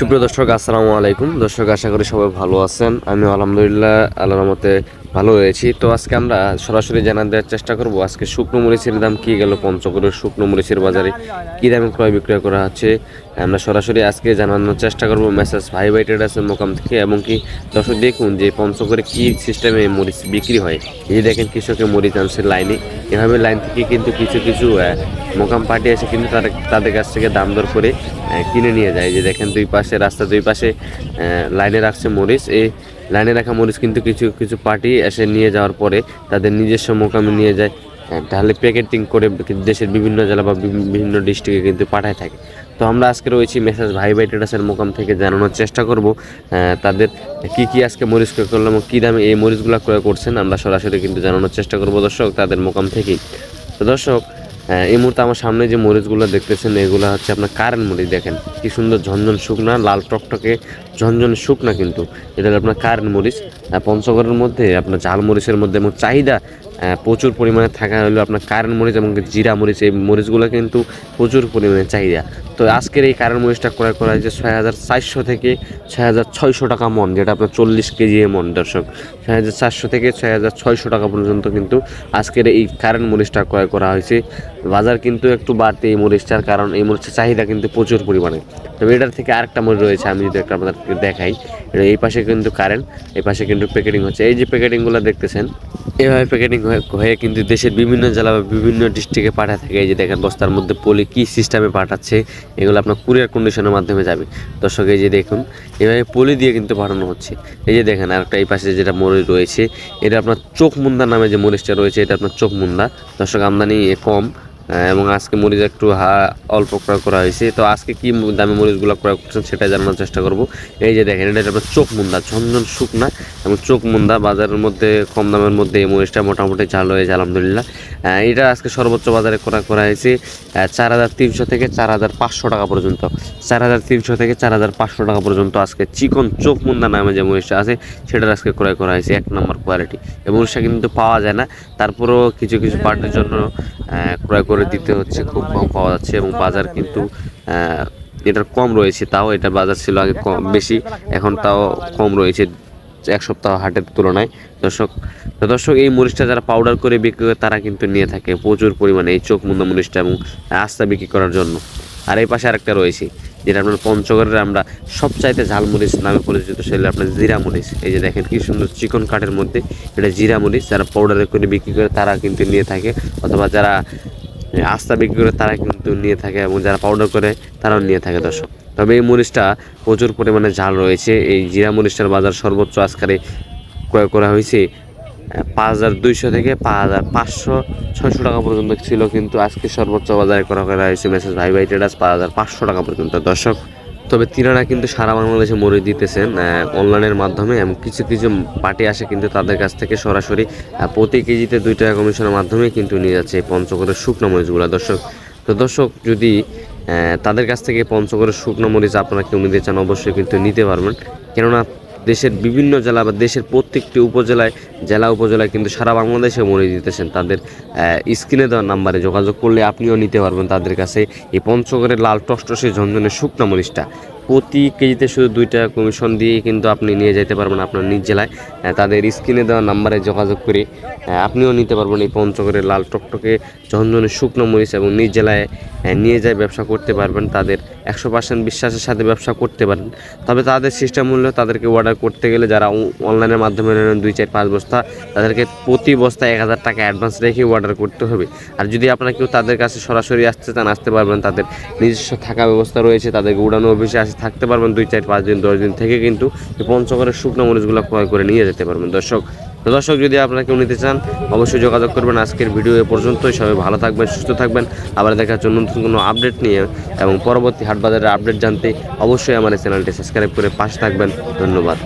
সুপ্রিয় দর্শক, আসসালামু আলাইকুম। দর্শক, আশা করি সবাই ভালো আছেন। আমি আলহামদুলিল্লাহ, আল্লাহর মতে ভালো রয়েছি। তো আজকে আমরা সরাসরি জানা দেওয়ার চেষ্টা করব, আজকে শুকনো মরিচের দাম কি গেল পঞ্চগড়ের শুকনো মরিচের বাজারে? কী দামে ক্রয় বিক্রয় করা হচ্ছে? আমরা সরাসরি আজকে জানানোর চেষ্টা করব, মেসেজ ভাই ভাই ট্রেডার্সের মোকাম থেকে, এবং কি দর্শক দেখুন যে পঞ্চগড়ে কী সিস্টেমে মরিচ বিক্রি হয়। এই দেখেন কৃষকের মরিচ আনছে লাইনে। এভাবে লাইন থেকে কিন্তু কিছু কিছু মোকাম পার্টি আছে কিন্তু তাদের তাদের কাছ থেকে দাম দর করে কিনে নিয়ে যায়। যে দেখেন দুই পাশে রাস্তা দুই পাশে লাইনে রাখছে মরিচ। এই লাইনে রাখা মরিচ কিন্তু কিছু কিছু পার্টি এসে নিয়ে যাওয়ার পরে তাদের নিজস্ব মোকামে নিয়ে যায়। তাহলে প্যাকেটিং করে দেশের বিভিন্ন জেলা বা বিভিন্ন ডিস্ট্রিক্টে কিন্তু পাঠায় থাকে। তো আমরা আজকে রয়েছি মেসেজ ভাই ভাই ট্রেডার্সের মোকাম থেকে জানানোর চেষ্টা করব তাদের কি কি আজকে মরিচ ক্রয় করলাম, কী দামে এই মরিচগুলো ক্রয় করছেন, আমরা সরাসরি কিন্তু জানানোর চেষ্টা করব দর্শক, তাদের মোকাম থেকেই। তো দর্শক এই মুহূর্তে আমার সামনে যে মরিচগুলো দেখতেছেন, এগুলো হচ্ছে আপনার কারেন্ট মরিচ, দেখেন কি সুন্দর ঝনঝন শুকনা, লাল টকটকে ঝনঝন শুকনা কিন্তু। এটা আপনার কারেন্ট মরিচ। পঞ্চগড়ের মধ্যে আপনার ঝাল মরিচের মধ্যে এবং চাহিদা প্রচুর পরিমাণে থাকা হলো আপনার কারেন্ট মরিচ এবং জিরা মরিচ। এই মরিচগুলো কিন্তু প্রচুর পরিমাণে চাহিদা। তো আজকের এই কারেন্ট মরিচটা ক্রয় করা হয়েছে ছয় হাজার চারশো থেকে ছয় হাজার ছয়শো টাকা মন, যেটা আপনার চল্লিশ কেজি মন, দর্শক। ছয় হাজার চারশো থেকে ছয় হাজার ছয়শো টাকা পর্যন্ত কিন্তু আজকের এই কারেন্ট মরিচটা ক্রয় করা হয়েছে। বাজার কিন্তু একটু বাড়তে এই মরিচটার কারণ, এই মরিচের চাহিদা কিন্তু প্রচুর পরিমাণে। তবে এটার থেকে আরেকটা মরিচ রয়েছে, আমি যদি একটা আপনাদেরকে দেখাই। এই পাশে কিন্তু কারেন্ট, এই পাশে কিন্তু প্যাকেটিং হচ্ছে। এই যে প্যাকেটিংগুলো দেখতেছেন এভাবে প্যাকেটিং হয়ে কিন্তু দেশের বিভিন্ন জেলা বা বিভিন্ন ডিস্ট্রিক্টে পাঠা থাকে। এই যে দেখেন বস্তার মধ্যে পলি কী সিস্টেমে পাঠাচ্ছে, এগুলো আপনার কুরিয়ার কন্ডিশনের মাধ্যমে যাবে। দর্শক, এই যে দেখুন, এভাবে পলি দিয়ে কিন্তু পাঠানো হচ্ছে। এই যে দেখেন, আরেকটা এই পাশে যেটা মরিচ রয়েছে, এটা আপনার চোখ মুন্দা নামে যে মরিচটা রয়েছে, এটা আপনার চোখ মুন্দা। দর্শক, আমদানি কম এবং আজকে মরিচ একটু হা, অল্প ক্রয় করা হয়েছে। তো আজকে কি দামে মরিচগুলো ক্রয় করছেন সেটা জানানোর চেষ্টা করব। এই যে দেখেন, এটা আপনার চোখ মুন্দা, ঝনঝন শুকনা এবং চোখ মুন্দা। বাজারের মধ্যে, কম দামের মধ্যে এই মরিচটা মোটামুটি চালু হয়েছে, আলহামদুলিল্লাহ। এটা আজকে সর্বোচ্চ বাজারে ক্রয় করা হয়েছে চার হাজার তিনশো থেকে চার হাজার পাঁচশো টাকা পর্যন্ত। চার হাজার তিনশো থেকে চার হাজার পাঁচশো টাকা পর্যন্ত আজকে চিকন চোখ মুন্দা নামে যে মরিচটা আছে, সেটার আজকে ক্রয় করা হয়েছে, এক নম্বর কোয়ালিটি এই মরিচটা কিন্তু পাওয়া যায় না। তারপরেও কিছু কিছু পার্টির জন্য ক্রয় করে দিতে হচ্ছে, খুব কম পাওয়া যাচ্ছে এবং বাজার কিন্তু এটার কম রয়েছে, তাও এটা বাজার ছিল আগে কম, বেশি, এখন তাও কম রয়েছে, এক সপ্তাহ হাটের তুলনায়। দর্শক, তো দর্শক, এই মরিচটা যারা পাউডার করে বিক্রি করে, তারা কিন্তু নিয়ে থাকে প্রচুর পরিমাণে এই চোখ মুন্দা মরিচটা এবং আস্তা বিক্রি করার জন্য। আর এই পাশে আরেকটা রয়েছে, যেটা আপনার পঞ্চগড়ের আমরা সবচাইতে ঝাল মরিচ নামে পরিচিত, সেটা আপনার জিরা মরিচ। এই যে দেখেন, কি সুন্দর চিকন কাঠের মধ্যে এটা জিরা মরিচ, যারা পাউডারে করে বিক্রি করে, তারা কিন্তু নিয়ে থাকে, অথবা যারা আস্তা বিক্রি করে তারা কিন্তু নিয়ে থাকে এবং যারা পাউডার করে তারাও নিয়ে থাকে, দর্শক। তবে এই মরিচটা প্রচুর পরিমাণে ঝাল রয়েছে। এই জিরা মরিচটার বাজার সর্বোচ্চ আজকারে ক্রয় করা হয়েছে পাঁচ হাজার দুইশো থেকে পাঁচ হাজার পাঁচশো, ছয়শো টাকা পর্যন্ত ছিল, কিন্তু আজকে সর্বোচ্চ বাজারে করা করা হয়েছে মেসেজ ভাই ভাই ট্রেডার্স পাঁচ হাজার পাঁচশো টাকা পর্যন্ত। দর্শক তবে তিনারা কিন্তু সারা বাংলাদেশে মরে দিতেছেন অনলাইনের মাধ্যমে এবং কিছু কিছু পার্টি আসে কিন্তু তাদের কাছ থেকে সরাসরি প্রতি কেজিতে দুই টাকা কমিশনের মাধ্যমে কিন্তু নিয়ে যাচ্ছে এই পঞ্চগড়ের শুকনো মরিচগুলো। দর্শক, তো দর্শক, যদি তাদের কাছ থেকে পঞ্চগড়ের শুকনো মরিচ আপনারা কেউ নিতে চান, অবশ্যই কিন্তু নিতে পারবেন। কেননা দেশের বিভিন্ন জেলা বা দেশের প্রত্যেকটি উপজেলায়, জেলা উপজেলায় কিন্তু সারা বাংলাদেশে মরিচ দিতেছেন। তাদের স্ক্রিনে দেওয়া নাম্বারে যোগাযোগ করলে আপনিও নিতে পারবেন তাদের কাছে এই পঞ্চগড়ের লাল টসটসে ঝনঝনের শুকনো মরিচটা। প্রতি কেজিতে শুধু দুই টাকা কমিশন দিয়ে কিন্তু আপনি নিয়ে যেতে পারবেন আপনার নিজ জেলায়। তাদের স্ক্রিনে দেওয়া নাম্বারে যোগাযোগ করে আপনিও নিতে পারবেন এই পঞ্চগড়ের লাল টকটকে ঝনঝনের শুকনো মরিচ এবং নিজ জেলায় নিয়ে যায় ব্যবসা করতে পারবেন তাদের একশো পার্সেন্ট বিশ্বাসের সাথে ব্যবসা করতে পারেন। তবে তাদের সিস্টেম মূল্য তাদেরকে অর্ডার করতে গেলে যারা অনলাইনের মাধ্যমে নেন দুই, চার, পাঁচ বস্তা, তাদেরকে প্রতি বস্তায় এক হাজার টাকা অ্যাডভান্স রেখে অর্ডার করতে হবে। আর যদি আপনারা কেউ তাদের কাছে সরাসরি আসতে চান, আসতে পারবেন, তাদের নিজস্ব থাকা ব্যবস্থা রয়েছে তাদেরকে উড়ানো অফিসে আসে, থাকতে পারবেন। দুই, চার, পাঁচ দিন, দশ দিন থেকে কিন্তু পঞ্চগড়ের শুকনো মরিচগুলো ক্রয় করে নিয়ে যেতে পারবেন। দর্শক তো দর্শক, যদি আপনারা কেউ নিতে চান, অবশ্যই যোগাযোগ করবেন। আজকের ভিডিও এ পর্যন্তই। সবাই ভালো থাকবেন, সুস্থ থাকবেন। আবার দেখা হচ্ছে নতুন কোনো আপডেট নিয়ে এবং পরবর্তী হাটবাজারের আপডেট জানতে অবশ্যই আমার এই চ্যানেলটি সাবস্ক্রাইব করে পাশে থাকবেন। ধন্যবাদ।